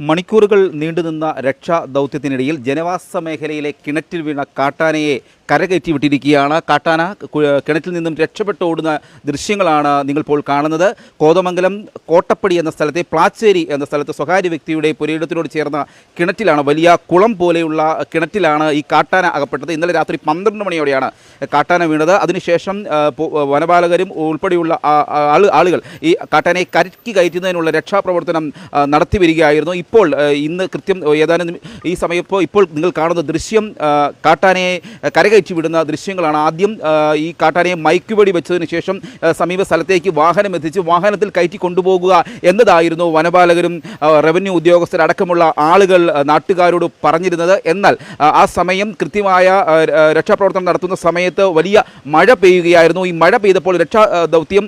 മണിക്കൂറുകൾ നീണ്ടുനിന്ന രക്ഷാ ദൗത്യത്തിനിടയിൽ ജനവാസ മേഖലയിലെ കിണറ്റിൽ വീണ കാട്ടാനയെ കരകയറ്റി വിട്ടിരിക്കുകയാണ്. കാട്ടാന കിണറ്റിൽ നിന്നും രക്ഷപ്പെട്ട് ഓടുന്ന ദൃശ്യങ്ങളാണ് നിങ്ങളിപ്പോൾ കാണുന്നത്. കോതമംഗലം കോട്ടപ്പടി എന്ന സ്ഥലത്തെ പ്ലാച്ചേരി എന്ന സ്ഥലത്ത് സ്വകാര്യ വ്യക്തിയുടെ പുരയിടത്തിനോട് ചേർന്ന കിണറ്റിലാണ് വലിയ കുളം പോലെയുള്ള കിണറ്റിലാണ് ഈ കാട്ടാന അകപ്പെട്ടത്. ഇന്നലെ രാത്രി പന്ത്രണ്ട് മണിയോടെയാണ് കാട്ടാന വീണത്. അതിനുശേഷം വനപാലകരും ഉൾപ്പെടെയുള്ള ആളുകൾ ഈ കാട്ടാനയെ കരക്കി കയറ്റുന്നതിനുള്ള രക്ഷാപ്രവർത്തനം നടത്തി വരികയായിരുന്നു. ഇപ്പോൾ ഇന്ന് കൃത്യം ഏതാനും ഈ സമയം ഇപ്പോൾ ഇപ്പോൾ നിങ്ങൾ കാണുന്ന ദൃശ്യം കാട്ടാനയെ കരകയറ്റി വിടുന്ന ദൃശ്യങ്ങളാണ്. ആദ്യം ഈ കാട്ടാനയെ മയക്കുവെടി വെച്ചതിന് ശേഷം സമീപ സ്ഥലത്തേക്ക് വാഹനം എത്തിച്ച് വാഹനത്തിൽ കയറ്റി കൊണ്ടുപോകുക എന്നതായിരുന്നു വനപാലകരും റവന്യൂ ഉദ്യോഗസ്ഥരടക്കമുള്ള ആളുകൾ നാട്ടുകാരോട് പറഞ്ഞിരുന്നത്. എന്നാൽ ആ സമയം കൃത്യമായ രക്ഷാപ്രവർത്തനം നടത്തുന്ന സമയത്ത് വലിയ മഴ പെയ്യുകയായിരുന്നു. ഈ മഴ പെയ്തപ്പോൾ രക്ഷാ ദൗത്യം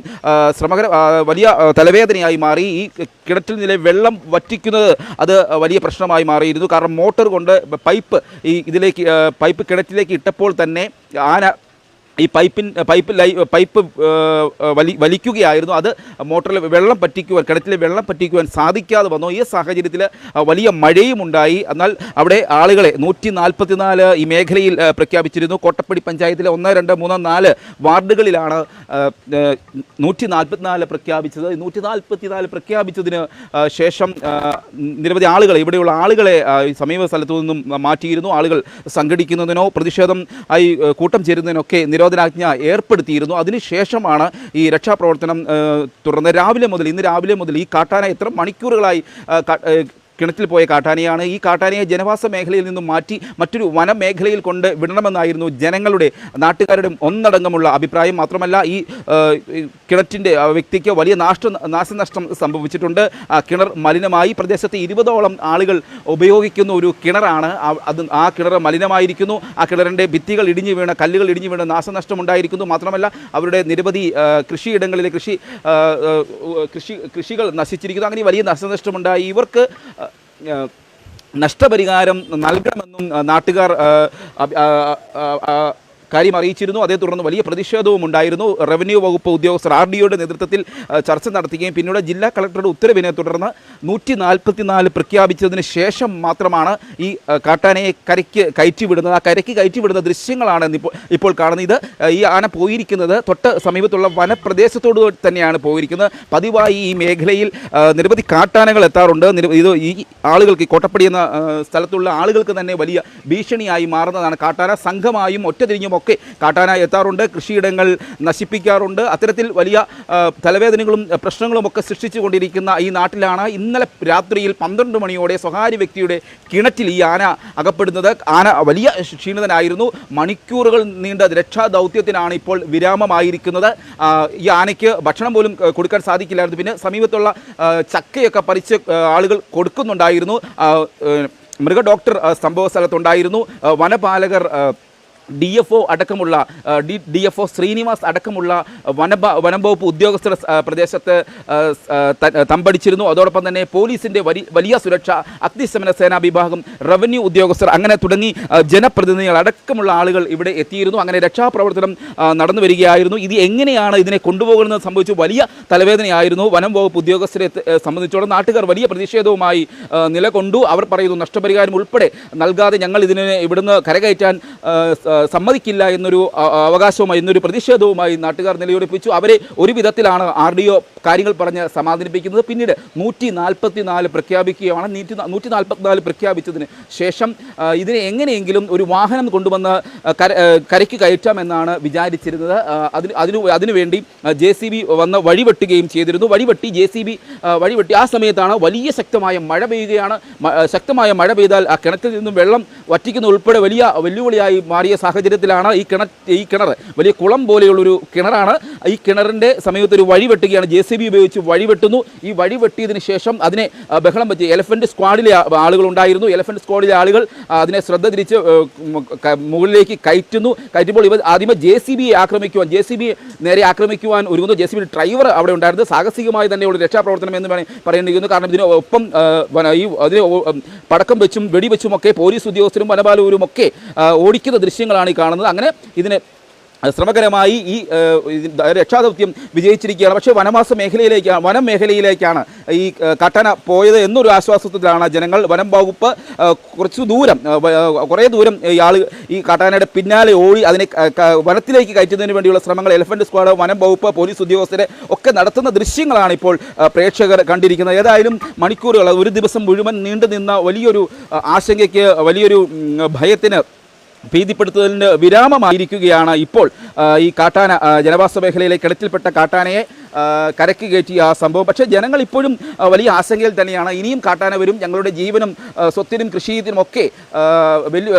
ശ്രമകര വലിയ തലവേദനയായി മാറി. ഈ കിണറ്റിൽ നിലെ വെള്ളം വറ്റിക്കുന്നത് അത് വലിയ പ്രശ്നമായി മാറിയിരുന്നു. കാരണം മോട്ടോർ കൊണ്ട് പൈപ്പ് ഈ ഇതിലേക്ക് പൈപ്പ് കിണറ്റിലേക്ക് ഇട്ടപ്പോൾ തന്നെ ആന ഈ പൈപ്പിൻ പൈപ്പ് ലൈ പൈപ്പ് വലി വലിക്കുകയായിരുന്നു. അത് മോട്ടറിൽ വെള്ളം പറ്റിക്കുവാൻ കിണറ്റിലെ വെള്ളം പറ്റിക്കുവാൻ സാധിക്കാതെ വന്നു. ഈ സാഹചര്യത്തിൽ വലിയ മഴയും ഉണ്ടായി. എന്നാൽ അവിടെ ആളുകളെ നൂറ്റി നാൽപ്പത്തിനാല് ഈ മേഖലയിൽ പ്രഖ്യാപിച്ചിരുന്നു. കോട്ടപ്പടി പഞ്ചായത്തിലെ ഒന്ന് രണ്ട് മൂന്ന് നാല് വാർഡുകളിലാണ് നൂറ്റി നാൽപ്പത്തിനാല് പ്രഖ്യാപിച്ചത്. നൂറ്റി നാൽപ്പത്തിനാല് പ്രഖ്യാപിച്ചതിന് ശേഷം നിരവധി ആളുകളെ ഇവിടെയുള്ള ആളുകളെ സമീപ സ്ഥലത്തു നിന്നും മാറ്റിയിരുന്നു. ആളുകൾ സംഘടിക്കുന്നതിനോ പ്രതിഷേധം ആയി കൂട്ടം ചേരുന്നതിനൊക്കെ നിരോധനാജ്ഞ ഏർപ്പെടുത്തിയിരുന്നു. അതിനുശേഷമാണ് ഈ രക്ഷാപ്രവർത്തനം തുടർന്ന് രാവിലെ മുതൽ ഇന്ന് രാവിലെ മുതൽ ഈ കാട്ടാന എത്ര മണിക്കൂറുകളായി കിണറ്റിൽ പോയ കാട്ടാനയാണ്. ഈ കാട്ടാനയെ ജനവാസ മേഖലയിൽ നിന്നും മാറ്റി മറ്റൊരു വനമേഖലയിൽ കൊണ്ട് വിടണമെന്നായിരുന്നു ജനങ്ങളുടെ നാട്ടുകാരുടെ ഒന്നടങ്കമുള്ള അഭിപ്രായം. മാത്രമല്ല ഈ കിണറ്റിന്റെ വ്യക്തിക്ക് വലിയ നാഷ്ട നാശനഷ്ടം സംഭവിച്ചിട്ടുണ്ട്. കിണർ മലിനമായി. പ്രദേശത്ത് ഇരുപതോളം ആളുകൾ ഉപയോഗിക്കുന്ന ഒരു കിണറാണ്. അത് ആ കിണർ മലിനമായിരിക്കുന്നു. ആ കിണറിന്റെ ഭിത്തികൾ ഇടിഞ്ഞു വീണ കല്ലുകൾ ഇടിഞ്ഞു വീണ നാശനഷ്ടം ഉണ്ടായിരിക്കുന്നു. മാത്രമല്ല അവരുടെ നിരവധി കൃഷിയിടങ്ങളിലെ കൃഷി കൃഷി കൃഷികൾ നശിച്ചിരിക്കുന്നു. അങ്ങനെ വലിയ നാശനഷ്ടമുണ്ടായി. ഇവർക്ക് നഷ്ടപരിഹാരം നൽകണമെന്നും നാട്ടുകാർ കാര്യം അറിയിച്ചിരുന്നു. അതേ തുടർന്ന് വലിയ പ്രതിഷേധവും ഉണ്ടായിരുന്നു. റവന്യൂ വകുപ്പ് ഉദ്യോഗസ്ഥർ ആർ ഡി ഒയുടെ നേതൃത്വത്തിൽ ചർച്ച നടത്തുകയും പിന്നീട് ജില്ലാ കളക്ടറുടെ ഉത്തരവിനെ തുടർന്ന് നൂറ്റി നാൽപ്പത്തിനാല് പ്രഖ്യാപിച്ചതിന് ശേഷം മാത്രമാണ് ഈ കാട്ടാനയെ കരയ്ക്ക് കയറ്റിവിടുന്നത്. ആ കരയ്ക്ക് കയറ്റിവിടുന്ന ദൃശ്യങ്ങളാണ് ഇപ്പോൾ കാണുന്നത്. ഇത് ഈ ആന പോയിരിക്കുന്നത് തൊട്ട് സമീപത്തുള്ള വനപ്രദേശത്തോട് തന്നെയാണ് പോയിരിക്കുന്നത്. പതിവായി ഈ മേഖലയിൽ നിരവധി കാട്ടാനകൾ എത്താറുണ്ട്. ഇത് ഈ ആളുകൾക്ക് കോട്ടപ്പടി എന്ന സ്ഥലത്തുള്ള ആളുകൾക്ക് തന്നെ വലിയ ഭീഷണിയായി മാറുന്നതാണ്. കാട്ടാന സംഘമായും ഒറ്റതിരിഞ്ഞും ഒക്കെ കാട്ടാന എത്താറുണ്ട്. കൃഷിയിടങ്ങൾ നശിപ്പിക്കാറുണ്ട്. അത്തരത്തിൽ വലിയ തലവേദനകളും പ്രശ്നങ്ങളും ഒക്കെ സൃഷ്ടിച്ചു കൊണ്ടിരിക്കുന്ന ഈ നാട്ടിലാണ് ഇന്നലെ രാത്രിയിൽ പന്ത്രണ്ട് മണിയോടെ സ്വകാര്യ വ്യക്തിയുടെ കിണറ്റിൽ ഈ ആന അകപ്പെടുന്നത്. ആന വലിയ ക്ഷീണിതനായിരുന്നു. മണിക്കൂറുകൾ നീണ്ട രക്ഷാ ദൗത്യത്തിനാണ് ഇപ്പോൾ വിരാമമായിരിക്കുന്നത്. ഈ ആനയ്ക്ക് ഭക്ഷണം പോലും കൊടുക്കാൻ സാധിക്കില്ലായിരുന്നു. പിന്നെ സമീപത്തുള്ള ചക്കയൊക്കെ പറിച്ച് ആളുകൾ കൊടുക്കുന്നുണ്ടായിരുന്നു. മൃഗ ഡോക്ടർ സംഭവ സ്ഥലത്തുണ്ടായിരുന്നു. വനപാലകർ ഡി എഫ് ഒ അടക്കമുള്ള D D F O Srinivas അടക്കമുള്ള വനഭ വനംവകുപ്പ് ഉദ്യോഗസ്ഥർ പ്രദേശത്ത് തമ്പടിച്ചിരുന്നു. അതോടൊപ്പം തന്നെ പോലീസിന്റെ വലിയ സുരക്ഷ അഗ്നിശമന സേനാ വിഭാഗം റവന്യൂ ഉദ്യോഗസ്ഥർ അങ്ങനെ തുടങ്ങി ജനപ്രതിനിധികൾ അടക്കമുള്ള ആളുകൾ ഇവിടെ എത്തിയിരുന്നു. അങ്ങനെ രക്ഷാപ്രവർത്തനം നടന്നു വരികയായിരുന്നു. ഇത് എങ്ങനെയാണ് ഇതിനെ കൊണ്ടുപോകുന്നത് സംബന്ധിച്ച് വലിയ തലവേദനയായിരുന്നു. വനം വകുപ്പ് ഉദ്യോഗസ്ഥരെ സംബന്ധിച്ചോളം നാട്ടുകാർ വലിയ പ്രതിഷേധവുമായി നിലകൊണ്ടു. അവർ പറയുന്നു നഷ്ടപരിഹാരം ഉൾപ്പെടെ നൽകാതെ ഞങ്ങൾ ഇതിനെ ഇവിടുന്ന് കരകയറ്റാൻ സമ്മതിക്കില്ല എന്നൊരു അവകാശവുമായി എന്നൊരു പ്രതിഷേധവുമായി നാട്ടുകാർ നിലയുറപ്പിച്ചു. അവരെ ഒരു വിധത്തിലാണ് ആർ ഡി ഒ കാര്യങ്ങൾ പറഞ്ഞ് സമാധാനിപ്പിക്കുന്നത്. പിന്നീട് നൂറ്റി നാൽപ്പത്തി നാല് പ്രഖ്യാപിക്കുകയാണ്. നൂറ്റി നൂറ്റി നാൽപ്പത്തിനാല് പ്രഖ്യാപിച്ചതിന് ശേഷം ഇതിനെ എങ്ങനെയെങ്കിലും ഒരു വാഹനം കൊണ്ടുവന്ന് കരയ്ക്ക് കയറ്റാമെന്നാണ് വിചാരിച്ചിരുന്നത്. അതിന് അതിനു അതിനുവേണ്ടി ജെ സി ബി വന്ന് വഴിവെട്ടുകയും ചെയ്തിരുന്നു. വഴിവെട്ടി ജെ സി ബി വഴിവെട്ടി. ആ സമയത്താണ് വലിയ ശക്തമായ മഴ പെയ്യുകയാണ്. ശക്തമായ മഴ പെയ്താൽ ആ കിണറ്റിൽ നിന്നും വെള്ളം വറ്റിക്കുന്ന ഉൾപ്പെടെ വലിയ വെല്ലുവിളിയായി മാറിയ സാഹചര്യത്തിലാണ് ഈ കിണ ഈ കിണർ. വലിയ കുളം പോലെയുള്ളൊരു കിണറാണ്. ഈ കിണറിന്റെ സമയത്ത് ഒരു വഴി വെട്ടുകയാണ്. ജെ സി ബി ഉപയോഗിച്ച് വഴി വെട്ടുന്നു. ഈ വഴി വെട്ടിയതിന് ശേഷം അതിനെ ബഹളം വെച്ച് എലഫന്റ് സ്ക്വാഡിലെ ആളുകൾ ഉണ്ടായിരുന്നു. എലഫന്റ് സ്ക്വാഡിലെ ആളുകൾ അതിനെ ശ്രദ്ധ തിരിച്ച് മുകളിലേക്ക് കയറ്റുന്നു. കയറ്റുമ്പോൾ ഇവർ ആദ്യമേ ജെ സി ബിയെ ആക്രമിക്കുവാൻ ജെ സി ബി നേരെ ആക്രമിക്കുവാൻ ഒരുങ്ങുന്നു. ജെ സി ബി ഡ്രൈവർ അവിടെ ഉണ്ടായിരുന്നു. സാഹസികമായി തന്നെയുള്ള രക്ഷാപ്രവർത്തനം എന്ന് വേണമെങ്കിൽ പറയേണ്ടിയിരുന്നു കാരണം ഇതിന് ഒപ്പം ഈ അതിന് പടക്കം വെച്ചും വെടിവെച്ചുമൊക്കെ പോലീസ് ഉദ്യോഗസ്ഥരും വനപാലകരും ഒക്കെ ഓടിക്കുന്ന ഓടിക്കുന്ന ദൃശ്യങ്ങളാണ് ഈ കാണുന്നത്. അങ്ങനെ ഇതിനെ ശ്രമകരമായി ഈ രക്ഷാദൗത്യം വിജയിച്ചിരിക്കുകയാണ്. പക്ഷേ വനവാസ മേഖലയിലേക്കാണ് വനം മേഖലയിലേക്കാണ് ഈ കട്ടന പോയത് എന്നൊരു ആശ്വാസത്തിലാണ് ജനങ്ങൾ. വനം വകുപ്പ് കുറച്ച് ദൂരം കുറേ ദൂരം ഇയാൾ ഈ കാട്ടാനയുടെ പിന്നാലെ ഓടി അതിനെ വനത്തിലേക്ക് കയറ്റുന്നതിന് വേണ്ടിയുള്ള ശ്രമങ്ങൾ എലിഫന്റ് സ്ക്വാഡ് വനം വകുപ്പ് പോലീസ് ഉദ്യോഗസ്ഥരെ ഒക്കെ നടത്തുന്ന ദൃശ്യങ്ങളാണ് ഇപ്പോൾ പ്രേക്ഷകർ കണ്ടിരിക്കുന്നത്. ഏതായാലും മണിക്കൂറുകൾ ഒരു ദിവസം മുഴുവൻ നീണ്ടു നിന്ന വലിയൊരു ആശങ്കയ്ക്ക് വലിയൊരു ഭയത്തിന് ഭീതിപ്പെടുത്തുന്നതിന് വിരാമമായിരിക്കുകയാണ് ഇപ്പോൾ ഈ കാട്ടാന ജനവാസ മേഖലയിലെ കിണറ്റിൽപ്പെട്ട കാട്ടാനയെ കരക്ക് കയറ്റിയ ആ സംഭവം. പക്ഷേ ജനങ്ങൾ ഇപ്പോഴും വലിയ ആശങ്കയിൽ തന്നെയാണ്. ഇനിയും കാട്ടാന വരും ഞങ്ങളുടെ ജീവനും സ്വത്തിനും കൃഷിയിനും ഒക്കെ വലിയ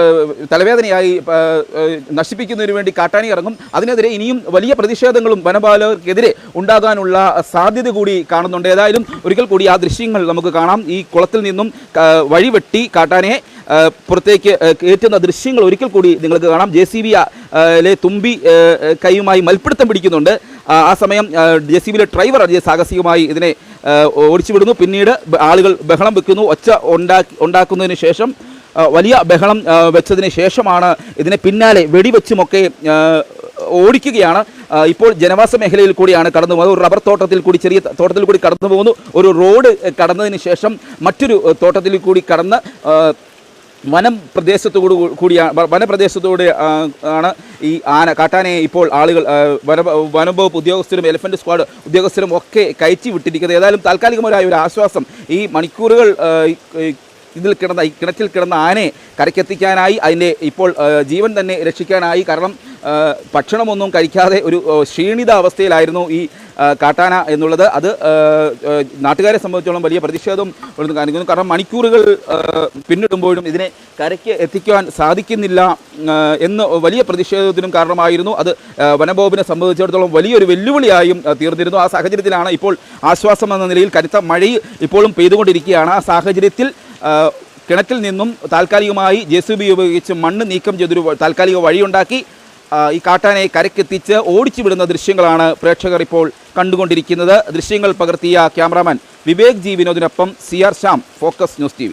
തലവേദനയായി നശിപ്പിക്കുന്നതിന് വേണ്ടി കാട്ടാന ഇറങ്ങും. അതിനെതിരെ ഇനിയും വലിയ പ്രതിഷേധങ്ങളും വനപാലകർക്കെതിരെ ഉണ്ടാകാനുള്ള സാധ്യത കൂടി കാണുന്നുണ്ട്. ഏതായാലും ഒരിക്കൽ കൂടി ആ ദൃശ്യങ്ങൾ നമുക്ക് കാണാം. ഈ കുളത്തിൽ നിന്നും വഴിവെട്ടി കാട്ടാനയെ പുറത്തേക്ക് കയറ്റുന്ന ദൃശ്യങ്ങൾ ഒരിക്കൽ കൂടി നിങ്ങൾക്ക് കാണാം. ജെ സി ബി ലെ തുമ്പി കൈയുമായി മൽപ്പിടുത്തം പിടിക്കുന്നുണ്ട്. ആ സമയം ജെ സി ബിയിലെ ഡ്രൈവർ സാഹസികമായി ഇതിനെ ഓടിച്ചുവിടുന്നു. പിന്നീട് ആളുകൾ ബഹളം വെക്കുന്നു. ഒച്ച ഉണ്ടാക്കി ഉണ്ടാക്കുന്നതിന് ശേഷം വലിയ ബഹളം വെച്ചതിന് ശേഷമാണ് ഇതിനെ പിന്നാലെ വെടിവെച്ചുമൊക്കെ ഓടിക്കുകയാണ്. ഇപ്പോൾ ജനവാസ മേഖലയിൽ കൂടിയാണ് കടന്നു പോകുന്നത്. ഒരു റബ്ബർ തോട്ടത്തിൽ കൂടി ചെറിയ തോട്ടത്തിൽ കൂടി കടന്നു പോകുന്നു. ഒരു റോഡ് കടന്നതിന് ശേഷം മറ്റൊരു തോട്ടത്തിൽ കൂടി കടന്ന് വനം പ്രദേശത്തോടു കൂടിയാണ് വനപ്രദേശത്തോടെ ആണ് ഈ ആന. കാട്ടാനയെ ഇപ്പോൾ ആളുകൾ വന വനം വകുപ്പ് ഉദ്യോഗസ്ഥരും എലിഫന്റ് സ്ക്വാഡ് ഉദ്യോഗസ്ഥരും ഒക്കെ കയറ്റി വിട്ടിരിക്കുന്നത്. ഏതായാലും താൽക്കാലികമായ ഒരു ആശ്വാസം ഈ മണിക്കൂറുകൾ ഇതിൽ കിടന്ന കിണറ്റിൽ കിടന്ന ആനയെ കരയ്ക്കെത്തിക്കാനായി അതിന്റെ ഇപ്പോൾ ജീവൻ തന്നെ രക്ഷിക്കാനായി. കാരണം ഭക്ഷണമൊന്നും കഴിക്കാതെ ഒരു ക്ഷീണിത അവസ്ഥയിലായിരുന്നു ഈ കാട്ടാന എന്നുള്ളത്. അത് നാട്ടുകാരെ സംബന്ധിച്ചോളം വലിയ പ്രതിഷേധം കാണിക്കുന്നു. കാരണം മണിക്കൂറുകൾ പിന്നിടുമ്പോഴും ഇതിനെ കരയ്ക്ക് എത്തിക്കുവാൻ സാധിക്കുന്നില്ല എന്ന് വലിയ പ്രതിഷേധത്തിനും കാരണമായിരുന്നു. അത് വനംവകുപ്പിനെ സംബന്ധിച്ചിടത്തോളം വലിയൊരു വെല്ലുവിളിയായും തീർന്നിരുന്നു. ആ സാഹചര്യത്തിലാണ് ഇപ്പോൾ ആശ്വാസം എന്ന നിലയിൽ കരുത്ത മഴ ഇപ്പോഴും പെയ്തുകൊണ്ടിരിക്കുകയാണ്. ആ സാഹചര്യത്തിൽ കിണറ്റിൽ നിന്നും താൽക്കാലികമായി ജെ സി ബി ഉപയോഗിച്ച് മണ്ണ് നീക്കം ചെയ്തൊരു താൽക്കാലിക വഴിയുണ്ടാക്കി ഈ കാട്ടാനയെ കരക്കെത്തിച്ച് ഓടിച്ചു വിടുന്ന ദൃശ്യങ്ങളാണ് പ്രേക്ഷകർ ഇപ്പോൾ കണ്ടുകൊണ്ടിരിക്കുന്നത്. ദൃശ്യങ്ങൾ പകർത്തിയ cameraman Vivek G വിനോദിനൊപ്പം C R Shyam focus news T